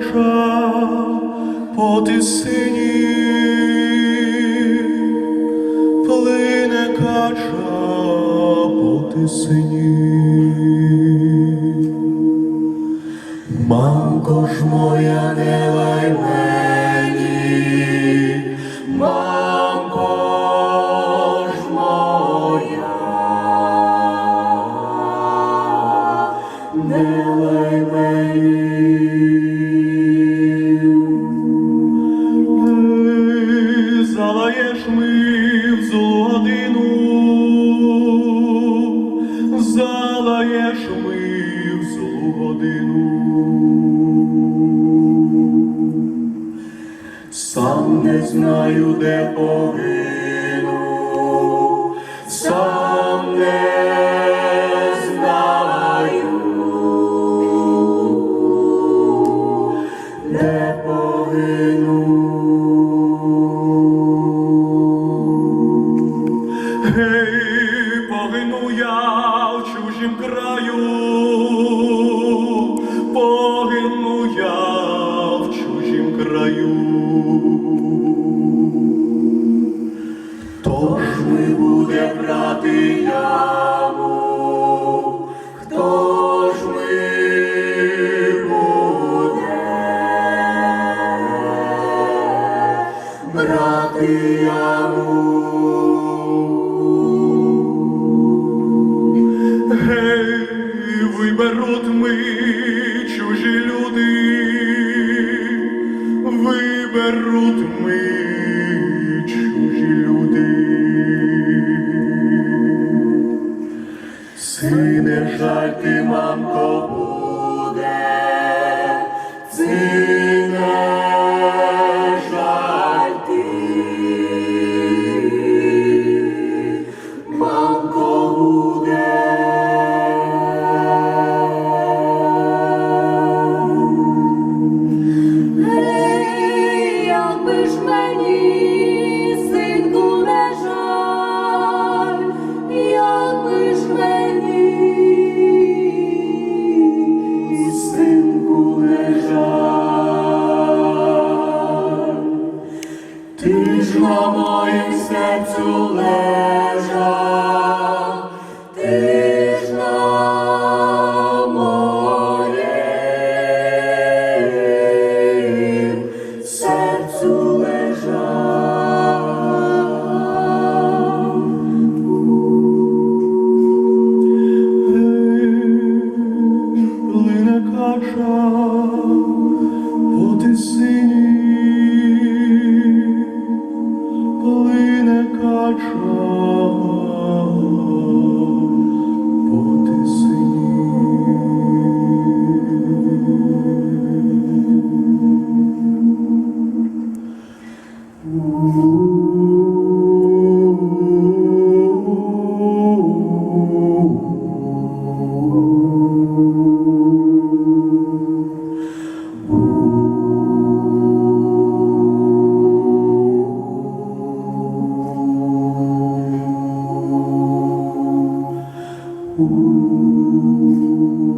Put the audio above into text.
веча по тисині плине кача по тисині. Мамко ж моя нева. Залаєш ми в злу годину. Сам не знаю, де погину, Хто ж ми буде брати яму? Хто ж ми буде брати яму? Гей, виберуть ми чужі люди, виберуть ми Сине жаль ти, мамко, ти ж на моїм серцю лежав, ти ж на моїм серцю лежав. Лине кача плине кача тисині.